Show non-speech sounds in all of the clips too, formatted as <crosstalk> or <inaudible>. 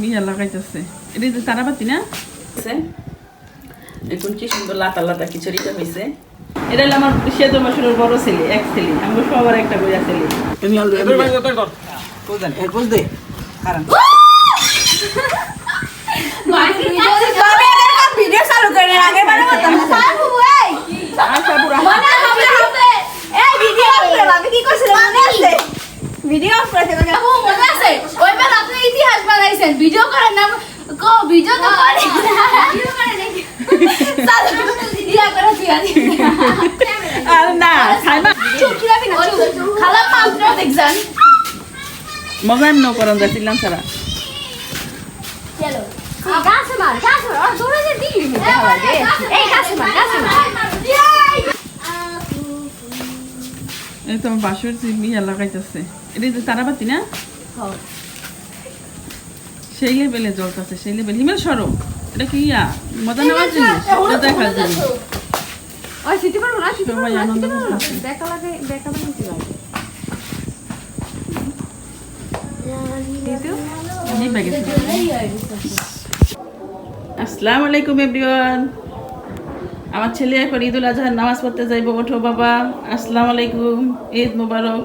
বিয়া লাগাইতেছে এটা যে তারাবাতি না আছে। দেখুন কি সুন্দর লাতা লাতা খিচুড়িটা হয়েছে এটা হলো আমার সেদ মাসুরের বড় ছেলে এক ছেলে আমি সবার একটা বইয়া ছেলে তুমি দে কারণ ভিডিও চালু করে আগে বারে ভিডিও করেন না কো ভিডিও তো করে। ভিডিও করে নাকি ইয়া করে দিয়া আর না সাইমা। চুপ খিলাবি না চুপ। খালা মা আপনারা দেখছেন। মজা এমন করেন যাচ্ছিলাম সারা চলো। গাছ মার গাছ মার আর দৌড়ে যে দিলি এই গাছ মার গাছ মার এই তো আমার বাসুর যে লাগাইতেছে এটা যে তারাবাতি না? সেই লেভেলে জ্বলতেছে সেই লেভেল। হিমেল সরো এটা কি ইয়া? মজা নেওয়ার জিনিস এটা দেখার জন্য। ওই সিটি পারব না সিটি সবাই আনন্দ করতেছে দেখা লাগে দেখা লাগে কি লাগে? আসসালামু আলাইকুম এভরিওয়ান। আমার ছেলে এখন ঈদুল আজহার নামাজ পড়তে যাইব। ওঠো বাবা আসসালামু আলাইকুম ঈদ মোবারক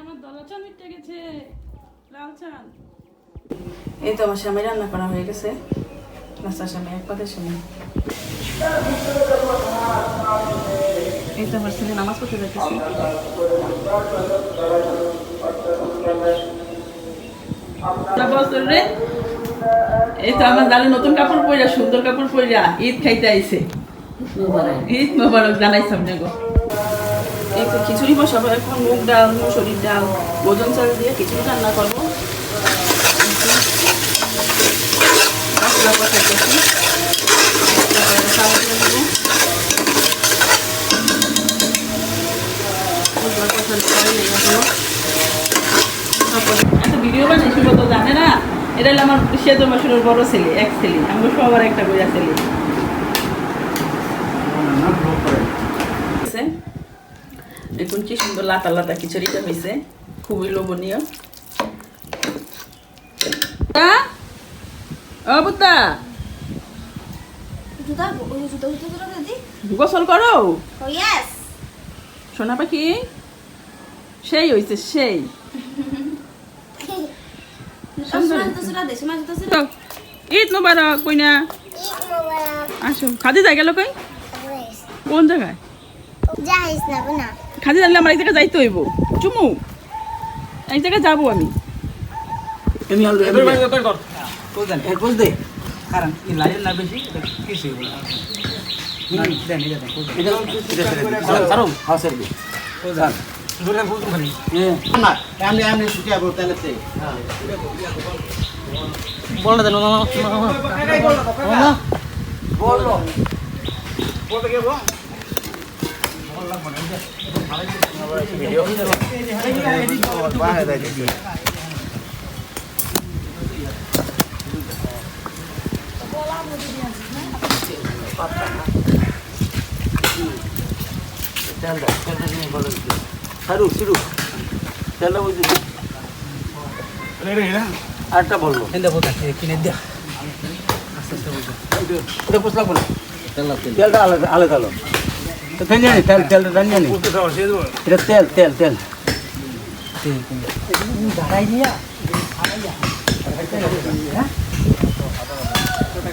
আমার দলা চান মিটে গেছে লাল চান এই তো আমার স্বামী রান্না করা হয়ে গেছে। নাস্তার সময় এক পাতের সময় এই তো আমার ছেলে নামাজ পড়তে রে। এই তো আমার দালে নতুন কাপড় পইরা সুন্দর কাপড় পইরা ঈদ খাইতে আইছে। ঈদ মোবারক জানাইছ আপনি গো। এই তো খিচুড়ি বসাবো এখন মুগ ডাল মুসুরির ডাল ওজন চাল দিয়ে খিচুড়ি রান্না করব। মশলা কষাইতেছি মশলা কষার পরে লেগে গেলো তারপরে ভিডিও বানাইছিল তো জানে না? এটা হলো আমার সেদ মাসুরের বড় ছেলে, এক সবার একটা বইয়া ছেলে। দেখুন কি সুন্দর লাতা লাতা খিচুড়িটা হয়েছে খুবই লোভনীয়। ও বুতা জুতা জুতা জুতা জুতা দিদি গোসল করো। সোনা পাখি সেই হয়েছে সেই। <laughs> ঈদ মোবারক কইনা। আসো খাদি যাই গেল কই? কোন জায়গায়? খাদি জানলে আমার এক জায়গায় যাইতে হইব। চুমু এক জায়গায় যাব আমি। বুঝলেন এর বুঝ দে কারণ এই লাইন না বেশি কিছু বলা দেন এটা দেন কারণ হাসের দি বুঝান বুঝলেন বুঝুন খালি না এমনি এমনি শুকিয়ে বল তাহলে তে বল দেন না না বলো বলতে কে বল সারু সিরু তেলটা বুঝি আরেকটা বলব কিনে দেখ এটা পুষলাম না তেলটা আলাদা আলাদা আলো তো ফেন জানি তেল তেলটা জানি জানি এটা তেল তেল তেল দাঁড়াই দিয়া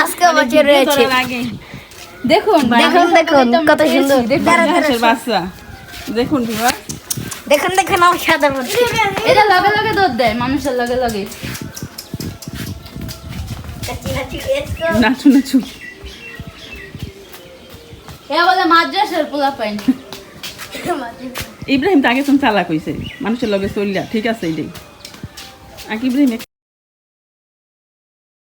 আজকে বছর রয়েছে। দেখুন দেখুন দেখুন কত সুন্দর। হাঁসের বাচ্চা। দেখুন দেখেন দেখেন এটা লগে লগে দেয় মানুষের লগে লগে। নাচু নাচু ইব্রাহিম তাকে তুমি চালাক হইছে। মানুষের লগে চললা ঠিক আছে এটাই এক